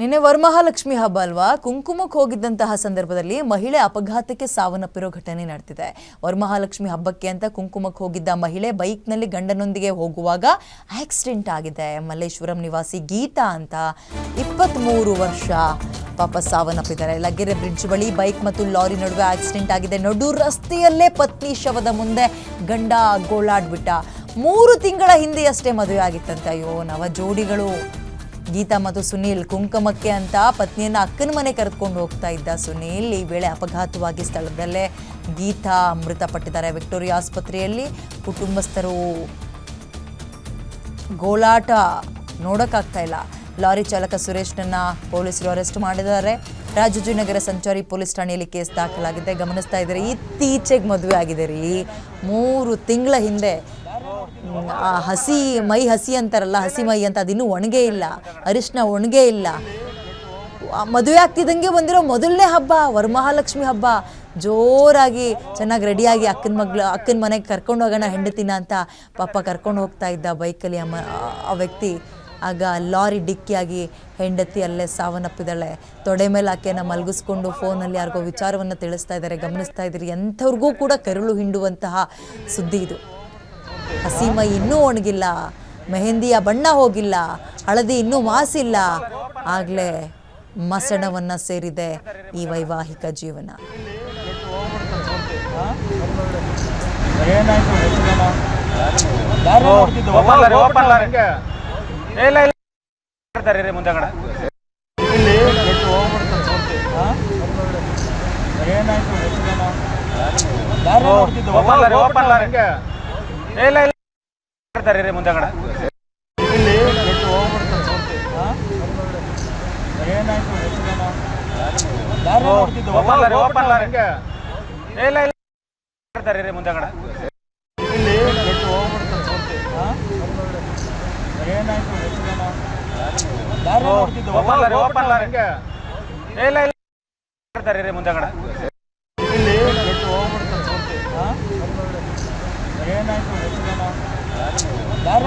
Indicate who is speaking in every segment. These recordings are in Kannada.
Speaker 1: ನಿನ್ನೆ ವರಮಹಾಲಕ್ಷ್ಮಿ ಹಬ್ಬ ಅಲ್ವಾ? ಕುಂಕುಮಕ್ಕೆ ಹೋಗಿದ್ದಂತಹ ಸಂದರ್ಭದಲ್ಲಿ ಮಹಿಳೆ ಅಪಘಾತಕ್ಕೆ ಸಾವನ್ನಪ್ಪಿರೋ ಘಟನೆ ನಡೆದಿದೆ. ವರಮಹಾಲಕ್ಷ್ಮಿ ಹಬ್ಬಕ್ಕೆ ಅಂತ ಕುಂಕುಮಕ್ಕೆ ಹೋಗಿದ್ದ ಮಹಿಳೆ ಬೈಕ್ನಲ್ಲಿ ಗಂಡನೊಂದಿಗೆ ಹೋಗುವಾಗ ಆಕ್ಸಿಡೆಂಟ್ ಆಗಿದೆ. ಮಲ್ಲೇಶ್ವರಂ ನಿವಾಸಿ ಗೀತಾ ಅಂತ ಇಪ್ಪತ್ತ್ಮೂರು ವರ್ಷ ಪಾಪ ಸಾವನ್ನಪ್ಪಿದ್ದಾರೆ. ಲಗ್ಗೆರೆ ಬ್ರಿಡ್ಜ್ ಬಳಿ ಬೈಕ್ ಮತ್ತು ಲಾರಿ ನಡುವೆ ಆಕ್ಸಿಡೆಂಟ್ ಆಗಿದೆ. ನಡು ರಸ್ತೆಯಲ್ಲೇ ಪತ್ನಿ ಶವದ ಮುಂದೆ ಗಂಡ ಗೋಳಾಡ್ಬಿಟ್ಟ. ಮೂರು ತಿಂಗಳ ಹಿಂದೆಯಷ್ಟೇ ಮದುವೆ ಆಗಿತ್ತಂತೆ ಅಯ್ಯೋ ನವ ಜೋಡಿಗಳು ಗೀತಾ ಮತ್ತು ಸುನೀಲ್ ಕುಂಕುಮಕ್ಕೆ ಅಂತ ಪತ್ನಿಯನ್ನ ಅಕ್ಕನ ಮನೆ ಕರೆದುಕೊಂಡು ಹೋಗ್ತಾ ಇದ್ದ ಸುನೀಲ್ ಈ ವೇಳೆ ಅಪಘಾತವಾಗಿ ಸ್ಥಳದಲ್ಲೇ ಗೀತಾ ಮೃತಪಟ್ಟಿದ್ದಾರೆ. ವಿಕ್ಟೋರಿಯಾ ಆಸ್ಪತ್ರೆಯಲ್ಲಿ ಕುಟುಂಬಸ್ಥರು ಗೋಳಾಟ ನೋಡೋಕ್ಕಾಗ್ತಾ ಇಲ್ಲ. ಲಾರಿ ಚಾಲಕ ಸುರೇಶ್ನನ್ನ ಪೊಲೀಸರು ಅರೆಸ್ಟ್ ಮಾಡಿದ್ದಾರೆ. ರಾಜಾಜಿನಗರ ಸಂಚಾರಿ ಪೊಲೀಸ್ ಠಾಣೆಯಲ್ಲಿ ಕೇಸ್ ದಾಖಲಾಗಿದೆ. ಗಮನಿಸ್ತಾ ಇದ್ದಾರೆ, ಇತ್ತೀಚೆಗೆ ಮದುವೆ ಆಗಿದೆ ರೀ. ಮೂರು ತಿಂಗಳ ಹಿಂದೆ ಆ, ಹಸಿ ಮೈ ಹಸಿ ಅಂತಾರಲ್ಲ, ಹಸಿ ಮೈ ಅಂತ ಅದಿನ್ನೂ ಒಣಗೇ ಇಲ್ಲ, ಅರಿಶಿನ ಒಣಗೇ ಇಲ್ಲ. ಮದುವೆ ಆಗ್ತಿದ್ದಂಗೆ ಬಂದಿರೋ ಮೊದಲನೇ ಹಬ್ಬ, ವರಮಹಾಲಕ್ಷ್ಮಿ ಹಬ್ಬ. ಜೋರಾಗಿ ಚೆನ್ನಾಗಿ ರೆಡಿಯಾಗಿ ಅಕ್ಕನ ಮಗ್ಳು, ಅಕ್ಕನ ಮನೆಗೆ ಕರ್ಕೊಂಡು ಹೋಗೋಣ ಹೆಂಡತಿನ ಅಂತ ಪಾಪ ಕರ್ಕೊಂಡು ಹೋಗ್ತಾ ಇದ್ದ ಬೈಕಲ್ಲಿ ಅಮ್ಮ ಆ- ವ್ಯಕ್ತಿ. ಆಗ ಲಾರಿ ಡಿಕ್ಕಿಯಾಗಿ ಹೆಂಡತಿ ಅಲ್ಲೇ ಸಾವನ್ನಪ್ಪಿದ್ದಾಳೆ. ತೊಡೆ ಮೇಲೆ ಆಕೆಯನ್ನು ಮಲಗಿಸ್ಕೊಂಡು ಫೋನಲ್ಲಿ ಯಾರಿಗೋ ವಿಚಾರವನ್ನು ತಿಳಿಸ್ತಾ ಇದ್ದಾರೆ ಗಮನಿಸ್ತಾ ಇದ್ದೀರಿ. ಎಂಥವ್ರಿಗೂ ಕೂಡ ಕರುಳು ಹಿಂಡುವಂತಹ ಸುದ್ದಿ ಇದು. ಹಸಿ ಮೈ ಇನ್ನೂ ಒಣಗಿಲ್ಲ ಮೆಹಂದಿಯ ಬಣ್ಣ ಹೋಗಿಲ್ಲ ಹಳದಿ ಇನ್ನೂ ಮಾಸಿಲ್ಲ. ಆಗಲೇ ಮಸಣವನ್ನ ಸೇರಿದೆ ಈ ವೈವಾಹಿಕ ಜೀವನ.
Speaker 2: ಏನಾಯ್ತು
Speaker 3: ಇಲ್ಲ ಇಲ್ಲ. ಮಾಡ್ತಾರೆ ರೀ ಮುಂದೆಗಡೆ
Speaker 2: ಇಲ್ಲಿ ದಾರಿ ನೋಡ್ತಿದ್ದು?
Speaker 3: Open lorry open lorry. ಇಲ್ಲ ರೀ ಮುಂದೆಗಡೆ
Speaker 2: ಇಲ್ಲಿ ದಾರಿ ನೋಡ್ತಿದ್ದು?
Speaker 3: ಓಪನ್ ಓಪನ್ ಲಾರಿ ಇಲ್ಲ ರೀ ಲಾರಿ. Open lorry. ಇಲ್ಲ ಇಲ್ಲ.
Speaker 2: ಇಲ್ಲಿ ಕೆಟ್ಟು ಹೋಗ್ಬಿಡ್ತಾನೆ ಪೂರ್ತಿ ಹಾ? ಏನಾಯ್ತು ಹೆಚ್ಚಿನ ದಾರಿ ನೋಡ್ತಿದ್ದು
Speaker 3: ಓಪನ್ ಲಾರಿ ಓಪನ್ ಲಾರಿ ಏ,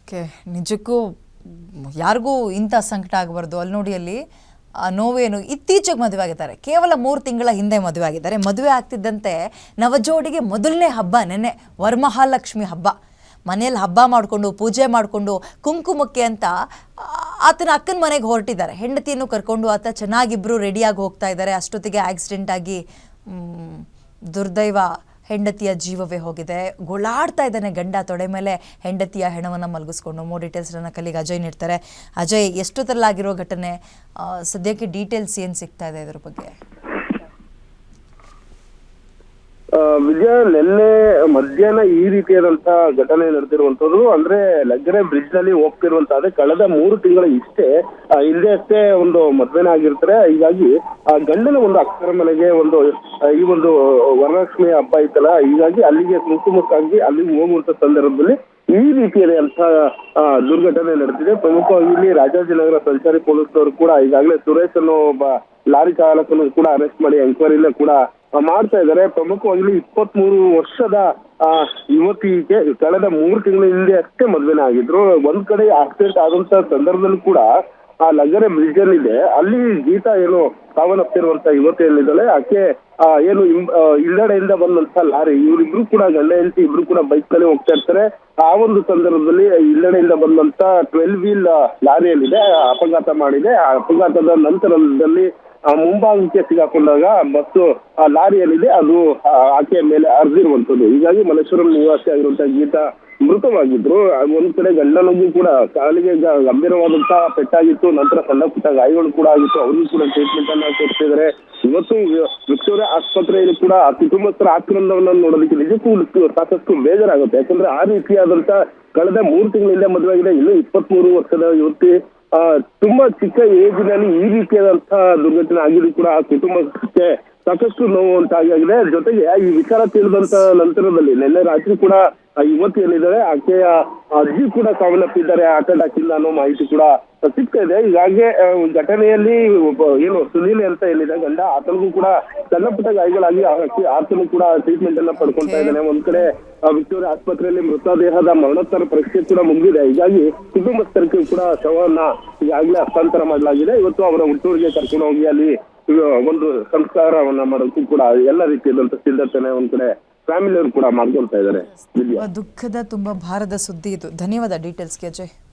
Speaker 1: ಓಕೆ, ನಿಜಕ್ಕೂ ಯಾರಿಗೂ ಇಂಥ ಸಂಕಟ ಆಗಬಾರ್ದು. ಅಲ್ಲಿ ನೋಡಿ ಅಲ್ಲಿ ನೋವೇನು ಇತ್ತೀಚೆಗೆ ಮದುವೆ ಆಗಿದ್ದಾರೆ. ಕೇವಲ ಮೂರು ತಿಂಗಳ ಹಿಂದೆ ಮದುವೆ ಆಗಿದ್ದಾರೆ. ಮದುವೆ ಆಗ್ತಿದ್ದಂತೆ ನವಜೋಡಿಗೆ ಮೊದಲನೇ ಹಬ್ಬ, ನೆನ್ನೆ ವರಮಹಾಲಕ್ಷ್ಮಿ ಹಬ್ಬ. ಮನೆಯಲ್ಲಿ ಹಬ್ಬ ಮಾಡಿಕೊಂಡು, ಪೂಜೆ ಮಾಡಿಕೊಂಡು, ಕುಂಕುಮಕ್ಕೆ ಅಂತ ಆತನ ಅಕ್ಕನ ಮನೆಗೆ ಹೊರಟಿದ್ದಾರೆ. ಹೆಂಡತಿಯನ್ನು ಕರ್ಕೊಂಡು ಆತ ಚೆನ್ನಾಗಿಬ್ಬರು ರೆಡಿಯಾಗಿ ಹೋಗ್ತಾ ಇದ್ದಾರೆ. ಅಷ್ಟೊತ್ತಿಗೆ ಆಕ್ಸಿಡೆಂಟ್ ಆಗಿ ದುರ್ದೈವ ಹೆಂಡತಿಯ ಜೀವವೇ ಹೋಗಿದೆ. ಗೋಳಾಡ್ತಾ ಇದ್ದಾನೆ ಗಂಡ, ತೊಡೆ ಮೇಲೆ ಹೆಂಡತಿಯ ಹೆಣವನ್ನು ಮಲಗಿಸ್ಕೊಂಡು. ಮೋ ಡೀಟೇಲ್ಸ್ನ ಕಲಿಗೆ ಅಜಯ್ ನೀಡ್ತಾರೆ. ಅಜಯ್ ಎಷ್ಟೊತ್ತಲ್ಲಾಗಿರೋ ಘಟನೆ? ಸದ್ಯಕ್ಕೆ ಡೀಟೇಲ್ಸ್ ಏನು ಸಿಗ್ತಾ ಇದೆ ಇದ್ರ ಬಗ್ಗೆ
Speaker 4: ಆ, ವಿಜಯ ನಿನ್ನೆ ಮಧ್ಯಾಹ್ನ ಈ ರೀತಿಯಾದಂತ ಘಟನೆ ನಡೆದಿರುವಂತದ್ದು ಅಂದ್ರೆ ಲಗ್ಗೆರೆ ಬ್ರಿಡ್ಜ್ನಲ್ಲಿ ಹೋಗ್ತಿರುವಂತದ್ದು ಕಳೆದ ಮೂರು ತಿಂಗಳ ಇಷ್ಟೇ ಆ, ಹಿಂದೆ ಅಷ್ಟೇ ಒಂದು ಮದ್ವೆನ ಆಗಿರ್ತಾರೆ. ಹೀಗಾಗಿ ಆ ಗಂಡನ ಒಂದು ಅಕ್ಷರ ಮನೆಗೆ ಒಂದು ಈ ಒಂದು ವರಲಕ್ಷ್ಮಿ ಹಬ್ಬ ಇತ್ತಲ್ಲ ಹೀಗಾಗಿ ಅಲ್ಲಿಗೆ ಕುಂಕುಮಕ್ಕಾಗಿ ಅಲ್ಲಿಗೆ ಹೋಗುವಂತ ಸಂದರ್ಭದಲ್ಲಿ ಈ ರೀತಿಯಲ್ಲಿ ಅಂತ ದುರ್ಘಟನೆ ನಡೆದಿದೆ. ಪ್ರಮುಖವಾಗಿ ಇಲ್ಲಿ ರಾಜಾಜಿನಗರ ಸಂಚಾರಿ ಪೊಲೀಸರು ಕೂಡ ಈಗಾಗಲೇ ಸುರೇಶ್ ಅನ್ನೋ ಒಬ್ಬ ಲಾರಿ ಚಾಲಕನು ಕೂಡ ಅರೆಸ್ಟ್ ಮಾಡಿ ಎಂಕ್ವೈರಿನ ಕೂಡ ಮಾಡ್ತಾ ಇದ್ದಾರೆ. ಪ್ರಮುಖವಾಗಿ ಇಪ್ಪತ್ತ್ ಮೂರು ವರ್ಷದ ಯುವತಿಗೆ ಕಳೆದ ಮೂರು ತಿಂಗಳ ಹಿಂದೆ ಅಷ್ಟೇ ಮದುವೆನ ಆಗಿದ್ರು. ಒಂದ್ ಕಡೆ ಆಕ್ಸಿಡೆಂಟ್ ಆದಂತ ಸಂದರ್ಭದಲ್ಲೂ ಕೂಡ ಆ ಲಗರೆ ಬ್ರಿಡ್ಜ್ ಇದೆ. ಅಲ್ಲಿ ಗೀತಾ ಏನು ಸಾವನ್ನಪ್ಪಿರುವಂತ ಯುವತಿ ಏನಿದ್ದಾಳೆ ಆಕೆ ಏನು ಹಿಂದಡೆಯಿಂದ ಬಂದಂತ ಲಾರಿ. ಇವರಿಬ್ರು ಕೂಡ ಗಂಡ ಹೆಂಡತಿ ಇಬ್ರು ಕೂಡ ಬೈಕ್ನಲ್ಲಿ ಹೋಗ್ತಾ ಇರ್ತಾರೆ. ಆ ಒಂದು ಸಂದರ್ಭದಲ್ಲಿ ಹಿಂದಡೆಯಿಂದ ಬಂದಂತ ಟ್ವೆಲ್ ವೀಲ್ ಲಾರಿಯಲ್ಲಿದೆ. ಅಪಘಾತ ಮಾಡಿದೆ. ಆ ಅಪಘಾತದ ನಂತರದಲ್ಲಿ ಮುಂಭಾಗಕ್ಕೆ ಸಿಗಾಕೊಂಡಾಗ ಮತ್ತು ಆ ಲಾರಿಯಲ್ಲಿದೆ ಅದು ಆ, ಆಕೆಯ ಮೇಲೆ ಹರಿದಿರುವಂತದ್ದು ಹೀಗಾಗಿ ಮಲ್ಲೇಶ್ವರಂ ನಿವಾಸಿ ಆಗಿರುವಂತಹ ಗೀತಾ ಮೃತವಾಗಿದ್ರು. ಒಂದ್ ಕಡೆ ಗಂಡನಿಗೂ ಕೂಡ ಕಾಲಿಗೆ ಗಂಭೀರವಾದಂತಹ ಪೆಟ್ಟಾಗಿತ್ತು ನಂತರ ಸಣ್ಣ ಪುಟ್ಟ ಗಾಯಗಳು ಕೂಡ ಆಗಿತ್ತು. ಅವ್ರಿಗೂ ಕೂಡ ಟ್ರೀಟ್ಮೆಂಟ್ ಅನ್ನ ಕೊಡ್ತಿದ್ದಾರೆ. ಇವತ್ತು ವಿಕ್ಟೋರಿಯಾ ಆಸ್ಪತ್ರೆಯಲ್ಲಿ ಕೂಡ ಕುಟುಂಬಸ್ಥರ ಆಕ್ರಂದವನ್ನ ನೋಡೋದಕ್ಕೆ ನಿಜಕ್ಕೂ ಸಾಕಷ್ಟು ಬೇಜಾರಾಗುತ್ತೆ. ಯಾಕಂದ್ರೆ ಆ ರೀತಿಯಾದಂತ ಕಳೆದ ಮೂರು ತಿಂಗಳಿಂದ ಮದುವೆ ಆಗಿದೆ ಇನ್ನು ಇಪ್ಪತ್ತ್ ಮೂರು ವರ್ಷದ ಯುವತಿ ತುಂಬಾ ಚಿಕ್ಕ ಏಜಿನಲ್ಲಿ ಈ ರೀತಿಯಾದಂತಹ ದುರ್ಘಟನೆ ಆಗಿದ್ರು ಕೂಡ ಆ ಕುಟುಂಬಕ್ಕೆ ಸಾಕಷ್ಟು ನೋವು ಉಂಟಾಗಿದೆ ಜೊತೆಗೆ ಈ ವಿಚಾರ ತಿಳಿದಂತ ನಂತರದಲ್ಲಿ ನಿನ್ನೆ ರಾತ್ರಿ ಕೂಡ ಯುವತಿ ಏನಿದ್ದಾರೆ ಆಕೆಯ ಅಜ್ಜಿ ಕೂಡ ಸಾವನ್ನಪ್ಪಿದ್ದಾರೆ. ಇಂದ ಅನ್ನೋ ಮಾಹಿತಿ ಕೂಡ ಸಿಗ್ತಾ ಇದೆ. ಹೀಗಾಗಿ ಘಟನೆಯಲ್ಲಿ ಒಬ್ಬ ಏನು ಸುನೀಲ್ ಅಂತ ಏನಿದೆ ಗಂಡ ಆತನಿಗೂ ಕೂಡ ಸಣ್ಣ ಪುಟ್ಟ ಗಾಯಗಳಾಗಿ ಆತನು ಕೂಡ ಟ್ರೀಟ್ಮೆಂಟ್ ಅನ್ನ ಪಡ್ಕೊಳ್ತಾ ಇದ್ದಾನೆ. ಒಂದ್ ಕಡೆ ವಿಕ್ಟೋರಿಯಾ ಆಸ್ಪತ್ರೆಯಲ್ಲಿ ಮೃತದೇಹದ ಮರಣೋತ್ತರ ಪರೀಕ್ಷೆ ಕೂಡ ಮುಗಿದಿದೆ ಹೀಗಾಗಿ ಕುಟುಂಬಸ್ಥರಿಗೆ ಕೂಡ ಶವವನ್ನ ಈಗಾಗಲೇ ಹಸ್ತಾಂತರ ಮಾಡಲಾಗಿದೆ. ಇವತ್ತು ಅವರ ಹುಟ್ಟೂರಿಗೆ ಕರ್ಕೊಂಡು ಹೋಗಿ ಅಲ್ಲಿ ಒಂದು ಸಂಸ್ಕಾರವನ್ನ ಮಾಡೋಕ್ಕೂ ಕೂಡ ಎಲ್ಲ ರೀತಿಯಾದಂತ ಸಿದ್ಧತೆನೆ ಒಂದ್ ಕಡೆ ಫ್ಯಾಮಿಲಿಯವರು ಕೂಡ ಮಾಡ್ಕೊಳ್ತಾ ಇದ್ದಾರೆ.
Speaker 1: ದುಃಖದ ತುಂಬಾ ಭಾರದ ಸುದ್ದಿ ಇದು. ಧನ್ಯವಾದ ಡೀಟೇಲ್ಸ್ಗೆ ಅಜಯ್.